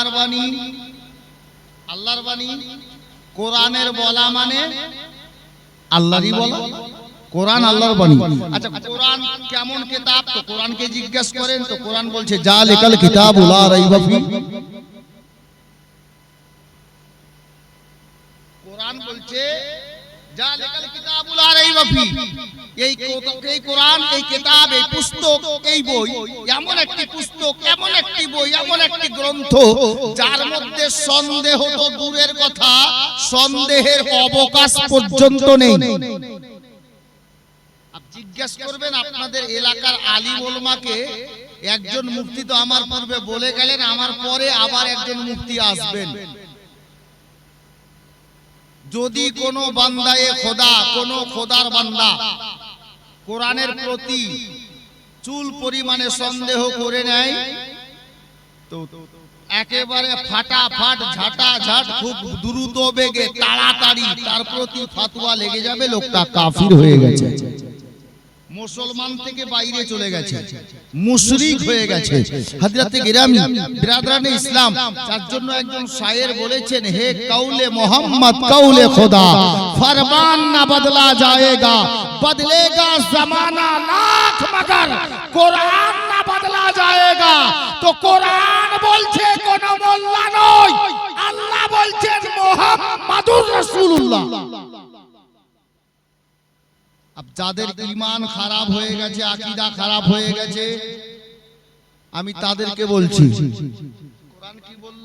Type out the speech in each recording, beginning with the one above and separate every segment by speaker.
Speaker 1: কার বাণী? আল্লাহর বাণী? কোরআনের বলা মানে? আল্লাহরই বলা? কোরআন আল্লাহর বাণী। আচ্ছা কোরআন কেমন কিতাব? তো কোরআনকে জিজ্ঞেস করেন, তো কোরআন বলছে, যা লেখাল কিতাব লা রাইবা ফি। কোরআন বলছে, যা লেখাল কিতাব লা রাইবা ফি। এই কোরআন, এই কিতাব, এই পুস্তক, এই বই, এমন পুস্তক এমন একটি বই, এমন একটি গ্রন্থ, যার মধ্যে সন্দেহ তো দূরের কথা, সন্দেহের অবকাশ পর্যন্ত নেই। জিজ্ঞেস করবেন আপনাদের এলাকার আলী ওলমাকে, একজন মুফতি তো আমার পূর্বে বলে গেলেন, আমার পরে আবার একজন মুফতি আসবেন। যদি কোনো বান্দায়ে খোদা, কোনো খোদার বান্দা, কোরআনের প্রতি চুল পরিমাণে সন্দেহ করে নেয়। তো একেবারে ফাটাফাট ঝাঁটা ঝাট খুব দ্রুত বেগে, তাড়াতাড়ি তার প্রতি ফাতুয়া লেগে যাবে, লোকটা কাফির হয়ে গেছে। মুসলমান থেকে বাইরে চলে গেছে। মুশরিক হয়ে গেছে। হযরতে গিরামি, বিরাদরানে ইসলাম তার জন্য একজন শায়ের বলেছেন, হে কাউলে মোহাম্মদ, কাউলে খোদা, ফরমান না বদলা যায়েগা বদলেগা জমানা লাখ মগর কোরআন না বদলা যায়েগা তো কোরআন বলছে কোন মোল্লা নয় আল্লাহ বলছেন মোহাম্মদুর রাসূলুল্লাহ আব যাদের ঈমান খারাপ হয়ে গেছে আকীদা খারাপ হয়ে গেছে আমি তাদেরকে বলছি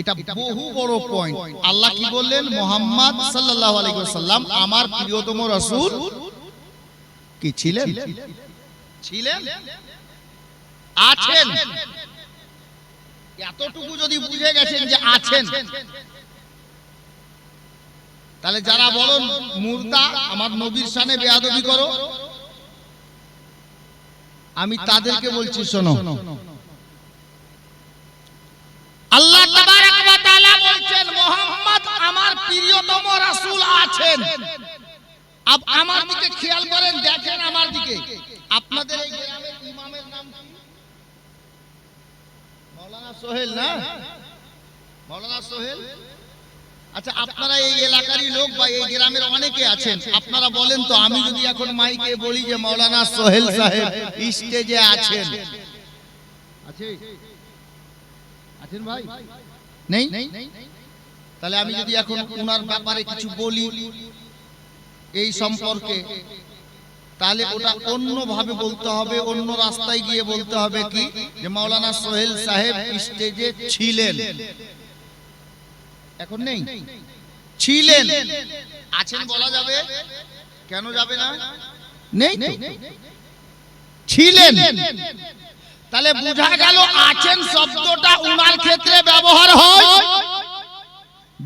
Speaker 1: এটা বহু বড় পয়েন্ট আল্লাহ কি বললেন? মোহাম্মদ সাল্লাল্লাহু আলাইহি ওয়াসাল্লাম আমার প্রিয়তম রাসূল কি ছিলেন? ছিলেন? আছেন। এতটুকু যদি বুঝে গেছেন যে আছেন। তাহলে যারা বলেন মুর্দা আমার নবীর শানে বেয়াদবি করো। আমি তাদেরকে বলছি শোনো। আছেন আমার দিকে খেয়াল করেন দেখেন আমার দিকে। আপনাদের এই গ্রামের ইমামের নাম কি? সোহেল না? মাওলানা সোহেল? আচ্ছা আপনারা এই এলাকারই লোক বা এই গ্রামের অনেকে আছেন। আপনারা বলেন তো আমি যদি এখন মাইকে বলি যে মাওলানা সোহেল সাহেব স্টেজে আছেন। আছে আছেন ভাই? নেই? তাহলে আমি যদি এখন ওনার ব্যাপারে কিছু বলি এই সম্পর্কে, তাহলে ওটা অন্য ভাবে বলতে হবে, অন্য রাস্তায় গিয়ে বলতে হবে কি? যে মাওলানা সোহেল সাহেব স্টেজে ছিলেন। এখন নেই? ছিলেন। আছেন বলা যাবে? কেন যাবে না? নেই। ছিলেন। তাহলে বোঝা গেল আছেন শব্দটা উনার ক্ষেত্রে ব্যবহার হয়।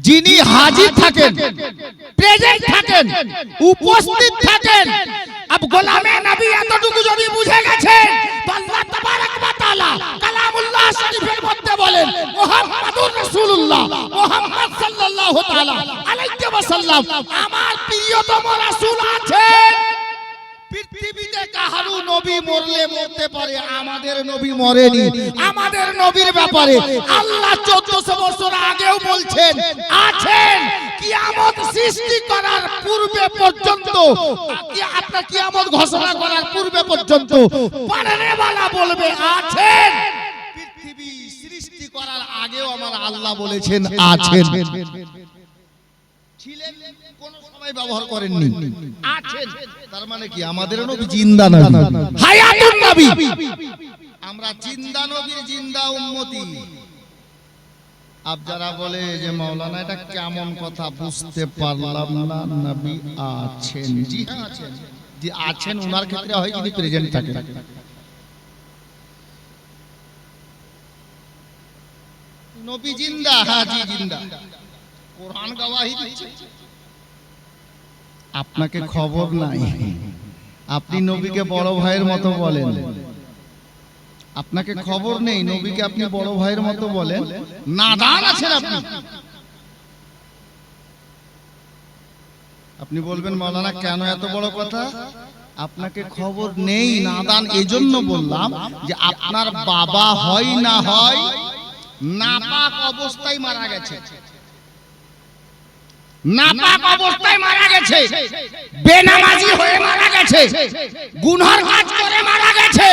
Speaker 1: যিনি হাজির থাকেন প্রেজেন্ট থাকেন উপস্থিত থাকেন। আব গোলামে নবী এতটুকু যদি বুঝে গেছেন আল্লাহ তাবারাক ওয়া তাআলা কালামুল্লাহ শরীফের মধ্যে বলেন মুহাম্মাদুর রাসূলুল্লাহ মুহাম্মদ সাল্লাল্লাহু তাআলা আলাইহি ওয়াসাল্লাম আমার প্রিয়তম রাসূল আছেন। পৃথিবীতে কাহারু নবী মরলে মরতে পারে আমাদের নবী মরেনি। আমাদের নবীর ব্যাপারে আল্লাহ 1400 বছর আগেও বলছেন আছেন। কিয়ামত সৃষ্টি করার পূর্বে পর্যন্ত আপনার কিয়ামত ঘোষণা করার পূর্বে পর্যন্ত পারেনেওয়ালা বলবে আছেন। পৃথিবী সৃষ্টি করার আগেও আমার আল্লাহ বলেছেন আছেন। ছিলেন সময় ব্যবহার করেননি। আছেন। তার মানে কি? আমাদের নবী জিন্দা নবী। হায়াতুন নবী। আমরা জিন্দা নবীর জিন্দা উম্মতি। আব যারা বলে যে মাওলানা এটা কেমন কথা? বুঝতে পারলাম না নবী আছেন। জি হ্যাঁ আছেন। জি আছেন ওনার ক্ষেত্রে হয় যদি প্রেজেন্ট থাকে। নবী জিন্দা? হ্যাঁ জিন্দা। কোরআন গওয়াহি দিচ্ছে। আপনাকে খবর নাই। আপনি নবীকে বড় ভাইয়ের মতো বলেন। আপনাকে খবর নেই নবীকে আপনি বড় ভাইয়ের মতো বলেন। নাদান আছেন আপনি। আপনি বলবেন মৌলানা কেন এত বড় কথা? আপনাকে খবর নেই নাদান। এজন্য বললাম যে আপনার বাবা হয় না হয় নাপাক অবস্থায় মারা গেছে। নাপাক অবস্থায় মারা গেছে। বেনামাজি হয়ে মারা গেছে। গুনহর কাজ করে মারা গেছে।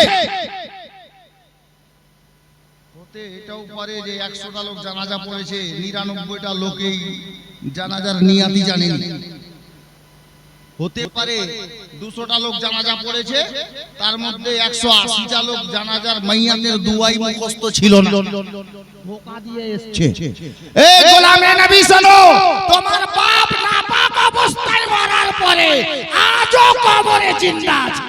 Speaker 1: হতে এটাও পারে যে একশোটা লোক জানাজা পড়েছে নিরানব্বইটা লোকেই জানাজার নিয়াতি জানেনি। হতে পারে দুশোটা লোক জানাজা পড়েছে তার মধ্যে একশো আশিটা লোক জানাজার মাইয়াদের দুয়াই মুখস্থ ছিল না। ধোকা দিয়ে এসছে। এই গোলামে নবী শোনো তোমার বাপ নাপাক অবস্থায় মরার পরে আজও কবরে জিন্দা আছে।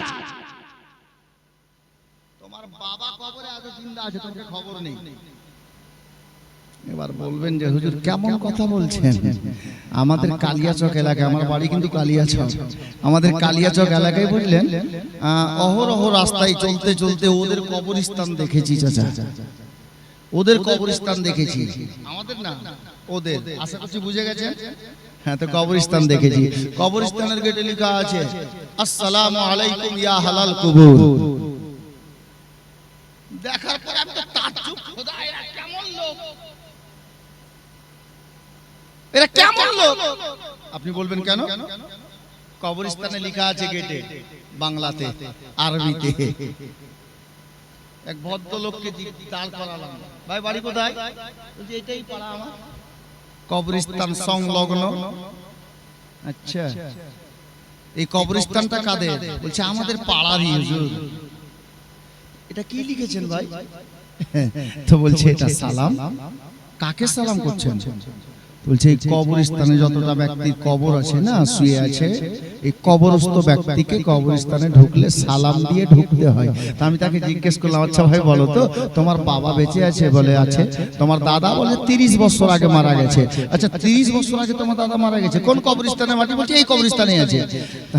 Speaker 1: তোমার বাবা কবরে আজও জিন্দা আছে তোমাকে খবর নেই। এবার বলবেন যে হুজুর কেমন কথা বলছেন? আমাদের কালিয়াচক এলাকায় আমার বাড়ি কিন্তু কালিয়াচক। আমাদের কালিয়াচক এলাকায় বুঝলেন আহ, অহরহ রাস্তায় চলতে চলতে ওদের কবরস্থান দেখেছি চাচা। ওদের কবরস্থান দেখেছি। আমাদের না ওদের। আশা করছি বুঝে গেছেন? হ্যাঁ তো কবরস্থান দেখেছি। কবরস্থানের গেটে লেখা আছে আসসালামু আলাইকুম ইয়া হালাল কুবুর দেখার পরে আমি তো তাজ্জুব খোদা এরা কেমন লোক এরা কেমন লোক আপনি বলবেন কেন? কবরস্থানে লেখা আছে গেটে বাংলাতে আরবিতে। এক ভদ্রলোককে দাঁড় করালাম। ভাই বাড়ি কোথায়? এটাই পাড়া আমার। কবরস্থান সংলগ্ন। আচ্ছা। এই কবরস্থানটা কাদের? বলছে আমাদের পাড়ারই হুজুর। এটা কি লিখেছেন ভাই? তো বলছে এটা সালাম। কাকে সালাম করছেন? বলছে কবরস্থানে যতটা ব্যক্তির কবর আছে না শুয়ে আছে এই কবরস্থ ব্যক্তিকে কবরস্থানে ঢুকলে সালাম দিয়ে ঢুকতে হয়। তা আমি তাকে জিজ্ঞেস করলাম আচ্ছা ভাই, বলো তো, তোমার বাবা বেঁচে আছে? বলে, আছে। তোমার দাদা বলে, তিরিশ বছর আগে মারা গেছে। আচ্ছা তিরিশ বছর আগে তোমার দাদা মারা গেছে? কোন কবরস্থানে? মাটি বলছে, এই কবরস্থানে আছে।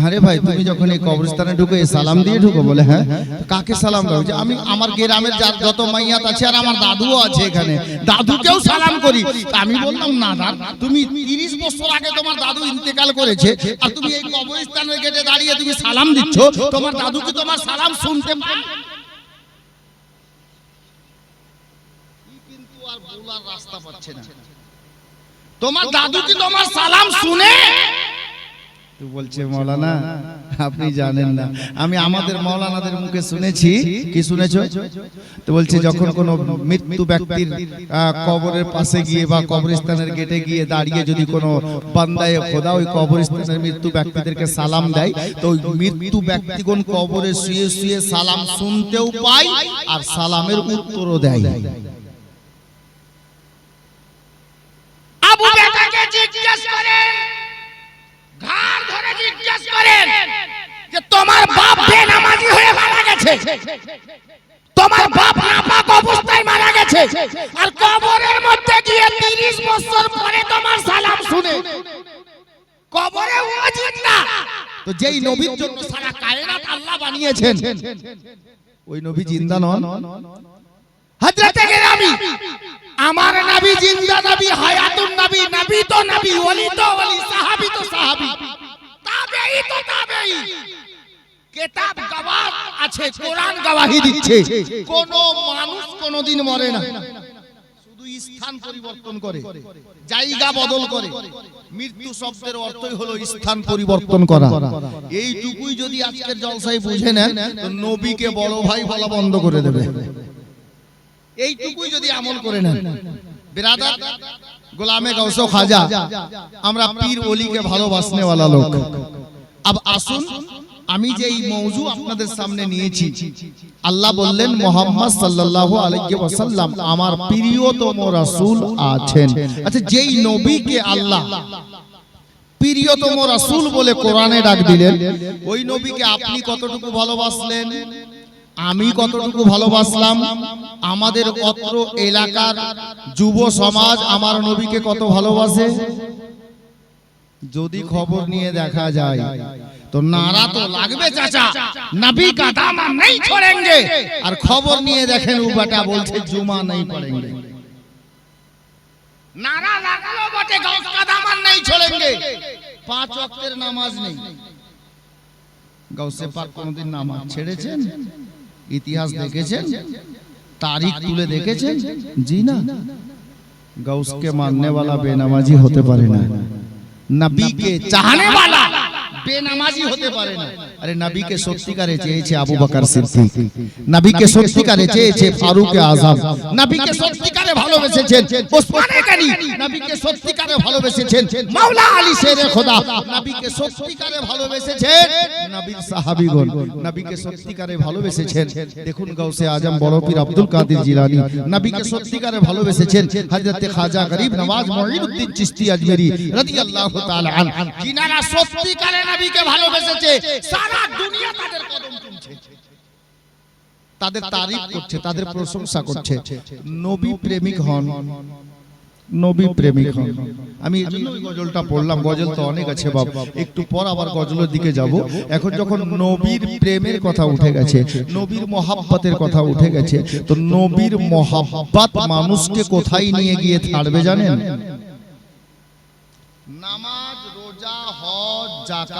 Speaker 1: আরে ভাই, তুমি যখন এই কবরস্থানে ঢুকে সালাম দিয়ে ঢুকো? বলে হ্যাঁ। কাকে সালাম দাও? যে আমি, আমার গ্রামের যার যত মাইয়াত আছে আর আমার দাদুও আছে এখানে। দাদুকেও সালাম করি। আমি বললাম, না, দাদা, তুমি তিরিশ বছর আগে তোমার দাদু ইন্তেকাল করেছে, আর তুমি এই কবরস্থানের গেটে দাঁড়িয়ে তুমি সালাম দিচ্ছ তোমার দাদু কি তোমার সালাম শুনতে কিন্তু আর বলার রাস্তা পাচ্ছে না। তোমার দাদু কি তোমার সালাম শুনে তো বলছে মৌলানা আপনি জানেন না। আমি আমাদের মৌলানাদের মুখে শুনেছি। কি শুনেছো? তো বলছে যখন কোনো মৃত্যু ব্যক্তির কবরের পাশে গিয়ে বা কবরস্থানের গেটে গিয়ে দাঁড়িয়ে যদি কোনো বান্দায় খোদা ওই কবরস্থানের মৃত্যু ব্যক্তিদেরকে সালাম দেয়। তো ওই মৃত্যু ব্যক্তিগণ কবরে শুয়ে শুয়ে সালাম শুনতেও পায় আর সালামের উত্তরও দেয়।
Speaker 2: বেনামাজি হয়ে মারা গেছে। তোমার বাপ নাপাক অবস্থায় মারা গেছে। আর কবরের মধ্যে গিয়ে 30 বছর পরে তোমার সালাম শুনে। কবরে ও জিন্দা
Speaker 1: তো যেই নবীর জন্য সারা কায়নাত আল্লাহ বানিয়েছেন, ওই নবী জিন্দা নন।
Speaker 2: হযরতে গেরামি, আমার নবী জিন্দা নবী, হায়াতুন নবী নবী তো নবী, ওলি তো ওলি, সাহাবী তো সাহাবী। তাবেঈ তো তাবেঈ কিতাব গওয়াহ আছে কোরআন গওয়াহি দিচ্ছে।
Speaker 1: কোন মানুষ কোনদিন মরে না। শুধু স্থান পরিবর্তন করে জায়গা বদল করে। মৃত্যু শব্দের অর্থই হলো স্থান পরিবর্তন করা। এইটুকুই যদি আজকের জলসায় বুঝে নেন তো নবীকে বড় ভাই বলা বন্ধ করে দেবে। এইটুকুই যদি আমল করে নেন। বিরাদার গোলামে গৌস খাজা আমরা পীর ওলিকে ভালোবাসনেওয়ালা লোক। আব আসুন আমি যে এই মৌজু আপনাদের সামনে নিয়েছি। আল্লাহ বললেন মোহাম্মদ সাল্লাল্লাহু আলাইহি ওয়াসাল্লাম আমার প্রিয়তম রাসূল আছেন। আচ্ছা যেই নবীকে আল্লাহ প্রিয়তম রাসূল বলে কোরআনে ডাক দিলেন। ওই নবীকে আপনি কতটুকু ভালোবাসলেন? আমি কতটুকু ভালোবাসলাম? আমাদের অত্র এলাকার যুব সমাজ আমার নবীকে কত ভালোবাসে? যদি খবর নিয়ে দেখা যায় তো নারা তো লাগবে চাচা। নবী কা দামা নাই ছোড়েঙ্গে। আর খবর নিয়ে দেখেন উবাটা বলছে জুমা নাই পড়েঙ্গে
Speaker 2: নারা লাগল বটে গাউস
Speaker 1: কা দামা নাই ছোড়েঙ্গে। পাঁচ ওয়াক্তের নামাজ নেই। গাউসে পাক কোনদিন নামাজ ছেড়েছেন? ইতিহাস দেখেছেন? তারিখ তুলে দেখেছেন? জি না। গাউসকে মাননে वाला বেনামাজি হতে পারে না। নবীকে চাহনে वाला বেনামাজি হতে পারে না। আরে নবীকে সত্যিকারে চেয়েছে আবু বকর সিদ্দিক নবীকে সত্যিকারে চেয়েছে ফারুক আযম নবীকে সত্যিকারে ভালোবেসেছেন ওসমান গনি নবীকে সত্যিকারে ভালোবেসেছেন মাওলা আলী শেরে খোদা নবীকে সত্যিকারে ভালোবেসেছেন নবীর সাহাবীগণ নবীকে সত্যিকারে ভালোবেসেছেন দেখুন গাউসে আজম বড় পীর আব্দুল কাদের জিলানী নবীকে সত্যিকারে ভালোবেসেছেন হযরত খাজা গরিব নওয়াজ মুঈনুদ্দিন চিশতি আজমেরি রাদিয়াল্লাহু তাআলা আন
Speaker 2: যিনারা সত্যিকারে নবীকে ভালোবেসেছে সারা দুনিয়া তাদের কদম চুমছে
Speaker 1: তাদের তারিফ করছে তাদের প্রশংসা করছে। নবী প্রেমিক হন নবী প্রেমিক হন। আমি এই জন্য গজলটা পড়লাম গজল তো অনেক আছে বাপ। একটু পর আবার গজলের দিকে যাব। এখন যখন নবীর প্রেমের কথা উঠে গেছে নবীর মহাব্বতের কথা উঠে গেছে তো নবীর মহাব্বত মানুষকে কোথায় নিয়ে গিয়ে ছাড়বে জানেন? নামাজ রোজা হজ জাকাত